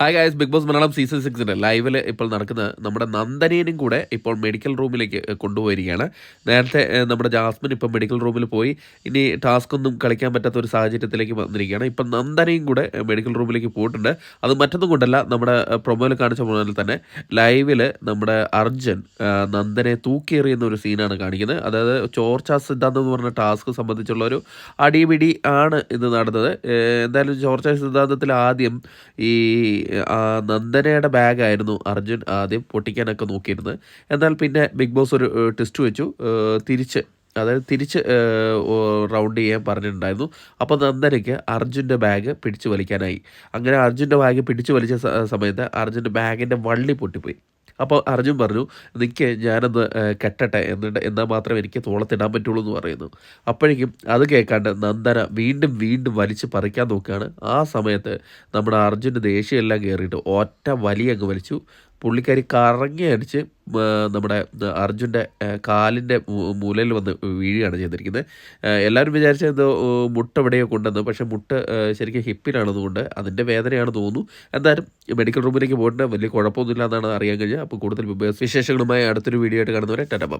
Hi guys Bigg Boss Malayalam season സിക്സിന്റെ ലൈവിൽ ഇപ്പോൾ നടക്കുന്ന നമ്മുടെ നന്ദനേനും കൂടെ ഇപ്പോൾ മെഡിക്കൽ റൂമിലേക്ക് കൊണ്ടുപോയിരിക്കുകയാണ്. നേരത്തെ നമ്മുടെ ജാസ്മിൻ ഇപ്പോൾ മെഡിക്കൽ റൂമിൽ പോയി. ഇനി ടാസ്ക് ഒന്നും കളിക്കാൻ പറ്റാത്ത ഒരു സാഹചര്യത്തിലേക്ക് വന്നിരിക്കുകയാണ്. ഇപ്പം നന്ദനയും കൂടെ മെഡിക്കൽ റൂമിലേക്ക് പോയിട്ടുണ്ട്. അത് മറ്റൊന്നും കൊണ്ടല്ല നമ്മുടെ പ്രൊമോയിൽ കാണിച്ച പോലെ തന്നെ ലൈവിൽ നമ്മുടെ അർജുൻ നന്ദനെ തൂക്കിയെറിയുന്ന ഒരു സീനാണ് കാണിക്കുന്നത്. അതായത് ചോർച്ച സിദ്ധാന്തം എന്ന് പറഞ്ഞ ടാസ്ക് സംബന്ധിച്ചുള്ള ഒരു അടിപിടി ആണ് ഇത് നടന്നത്. എന്തായാലും ചോർച്ച സിദ്ധാന്തത്തിൽ ആദ്യം ഈ നന്ദനയുടെ ബാഗായിരുന്നു അർജുൻ ആദ്യം പൊട്ടിക്കാനൊക്കെ നോക്കിയിരുന്നത്. എന്നാൽ പിന്നെ ബിഗ് ബോസ് ഒരു ടെസ്റ്റ് വെച്ചു. തിരിച്ച് അതായത് തിരിച്ച് റൗണ്ട് ചെയ്യാൻ പറഞ്ഞിട്ടുണ്ടായിരുന്നു. അപ്പോൾ നന്ദനയ്ക്ക് അർജുന്റെ ബാഗ് പിടിച്ചു വലിക്കാനായി. അങ്ങനെ അർജുന്റെ ബാഗ് പിടിച്ചു വലിച്ച സമയത്ത് അർജുന്റെ ബാഗിന്റെ വള്ളി പൊട്ടിപ്പോയി. അപ്പോൾ അർജുൻ പറഞ്ഞു നിൽക്ക് ഞാനൊന്ന് കെട്ടട്ടെ. എന്നിട്ട് എന്നാൽ മാത്രമേ എനിക്ക് തോളത്തിടാൻ പറ്റുള്ളൂ എന്ന് പറയുന്നു. അപ്പോഴേക്കും അത് കേൾക്കാണ്ട് നന്ദന വീണ്ടും വീണ്ടും വലിച്ച് പറിക്കാൻ നോക്കുകയാണ്. ആ സമയത്ത് നമ്മുടെ അർജുന്റെ ദേഷ്യമെല്ലാം കയറിയിട്ട് ഒറ്റ വലിയങ്ങ് വലിച്ചു. പുള്ളിക്കാരി കറങ്ങി അടിച്ച് നമ്മുടെ അർജുന്റെ കാലിന്റെ മൂലയിൽ വന്ന് വീഴുകയാണ് ചെയ്തിരിക്കുന്നത്. എല്ലാവരും വിചാരിച്ചത് എന്തോ മുട്ട എവിടെയോ കൊണ്ടുവന്നു പക്ഷേ മുട്ട ശരിക്കും ശരിക്കും ഹിപ്പിലാണെന്നുകൊണ്ട് അതിന്റെ വേദനയാണ് തോന്നുന്നു. എന്തായാലും മെഡിക്കൽ റൂമിലേക്ക് പോയിട്ട് വലിയ കുഴപ്പമൊന്നുമില്ല എന്നാണ് അറിയാൻ കഴിഞ്ഞത്. അപ്പോൾ കൂടുതൽ വിശേഷങ്ങളുമായി അടുത്തൊരു വീഡിയോ ആയിട്ട് കാണുന്നവരെ ടാറ്റ ബൈ.